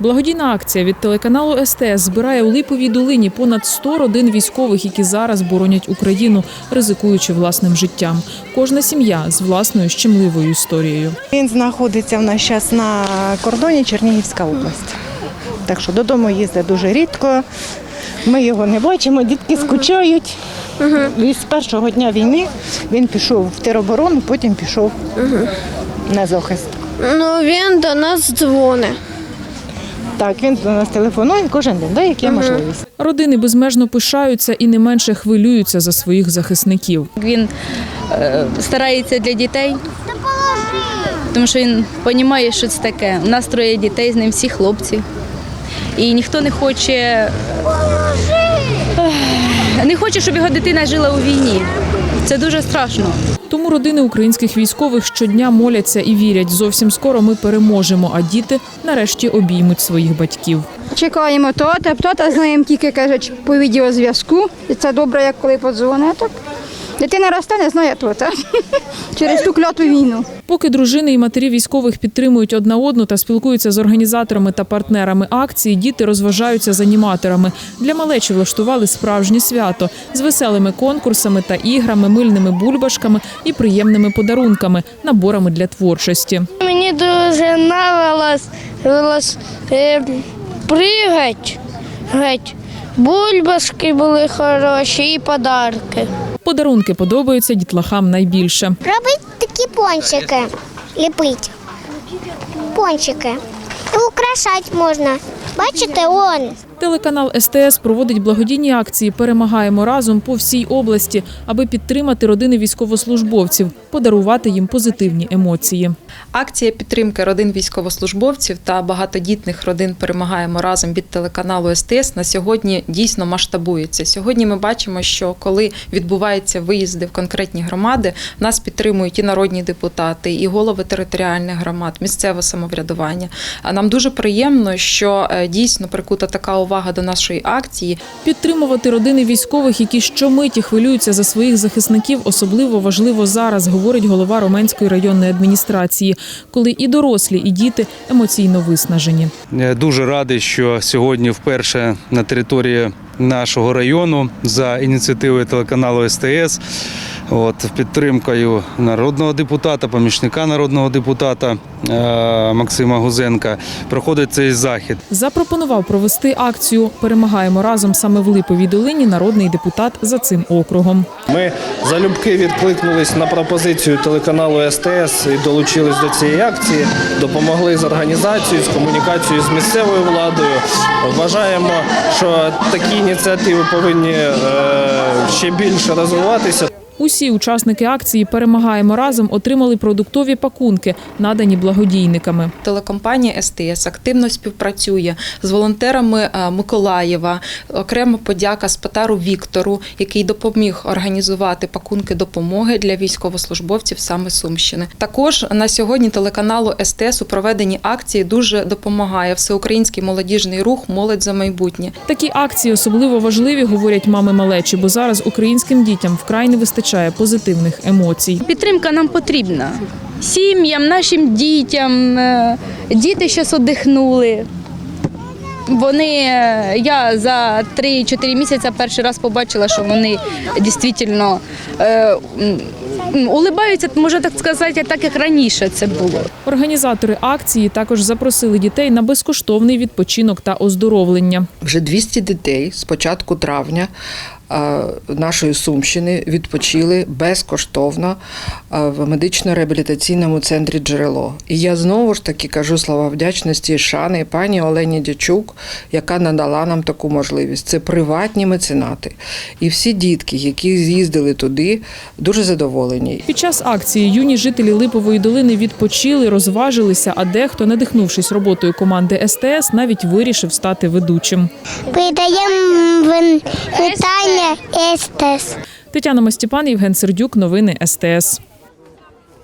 Благодійна акція від телеканалу СТС збирає у Липовій долині понад 100 родин військових, які зараз боронять Україну, ризикуючи власним життям. Кожна сім'я з власною щемливою історією. Він знаходиться в нас зараз на кордоні Чернігівська область. Так що додому їздить дуже рідко. Ми його не бачимо, дітки скучають. І з першого дня війни він пішов в тероборону, потім пішов на захист. Ну, він до нас дзвонить. Так, він до нас телефонує кожен день, де як є можливість. Родини безмежно пишаються і не менше хвилюються за своїх захисників. Він е, старається для дітей, тому що він розуміє, що це таке. У нас троє дітей, з ним всі хлопці. І ніхто не хоче, не хоче, щоб його дитина жила у війні. Це дуже страшно. Тому родини українських військових щодня моляться і вірять. Зовсім скоро ми переможемо, а діти нарешті обіймуть своїх батьків. Чекаємо то, та та знаємо тільки кажуть по відеозв'язку. І це добре, як коли подзвонить. Дитина росте, не знає то, та. через ту кляту війну. Поки дружини і матері військових підтримують одна одну та спілкуються з організаторами та партнерами акції, діти розважаються з аніматорами. Для малечі влаштували справжнє свято з веселими конкурсами та іграми, мильними бульбашками і приємними подарунками, наборами для творчості. Мені дуже нравилось е, пригать. Геть. Бульбашки були хороші і подарки. Подарунки подобаються дітлахам найбільше. Робить такі пончики, ліпить. Пончики. І украшати можна. Бачите, он. Телеканал СТС проводить благодійні акції Перемагаємо разом по всій області, аби підтримати родини військовослужбовців, подарувати їм позитивні емоції. Акція підтримки родин військовослужбовців та багатодітних родин перемагаємо разом від телеканалу СТС на сьогодні дійсно масштабується. Сьогодні ми бачимо, що коли відбуваються виїзди в конкретні громади, нас підтримують і народні депутати, і голови територіальних громад, місцеве самоврядування. А нам дуже приємно, що е, дійсно прикута така увага до нашої акції. Підтримувати родини військових, які щомиті хвилюються за своїх захисників, особливо важливо зараз, говорить голова Роменської районної адміністрації, коли і дорослі, і діти емоційно виснажені. Я Дуже радий, що сьогодні вперше на території нашого району за ініціативою телеканалу СТС, от підтримкою народного депутата, помічника народного депутата е, Максима Гузенка, проходить цей захід. Запропонував провести акцію Перемагаємо разом саме в Липовій долині народний депутат за цим округом. Ми залюбки відкликнулись на пропозицію телеканалу СТС і долучились до цієї акції, допомогли з організацією, з комунікацією з місцевою владою. Вважаємо, що такі ініціативи повинні е, ще більше розвиватися. Усі учасники акції Перемагаємо разом отримали продуктові пакунки, надані благодійниками. Телекомпанія СТС активно співпрацює з волонтерами е, Миколаєва. Окрема подяка Спатару Віктору, який допоміг організувати пакунки допомоги для військовослужбовців саме Сумщини. Також на сьогодні телеканалу СТС у проведенні акції дуже допомагає всеукраїнський молодіжний рух Молодь за майбутнє. Такі акції особливо важливі, говорять мами малечі, бо зараз українським дітям вкрай не вистачає позитивних емоцій. Підтримка нам потрібна. Сім'ям, нашим дітям. Е, Діти зараз одихнули. Вони, е, я за 3-4 місяці перший раз побачила, що вони дійсно е, улибаються, можна так сказати, так як раніше це було. Організатори акції також запросили дітей на безкоштовний відпочинок та оздоровлення. Вже 200 дітей з початку травня нашої Сумщини відпочили безкоштовно е, в медично-реабілітаційному центрі джерело. І я знову ж таки кажу слова вдячності і шани пані Олені Дячук, яка надала нам таку можливість. Це приватні меценати. І всі дітки, які з'їздили туди, дуже задоволені. Під час акції юні жителі Липової долини відпочили, розважилися, а дехто, надихнувшись роботою команди СТС, навіть вирішив стати ведучим. Передаємо вин- вітання естес. Тетяна Мостіпан, Євген Сердюк. Новини СТС.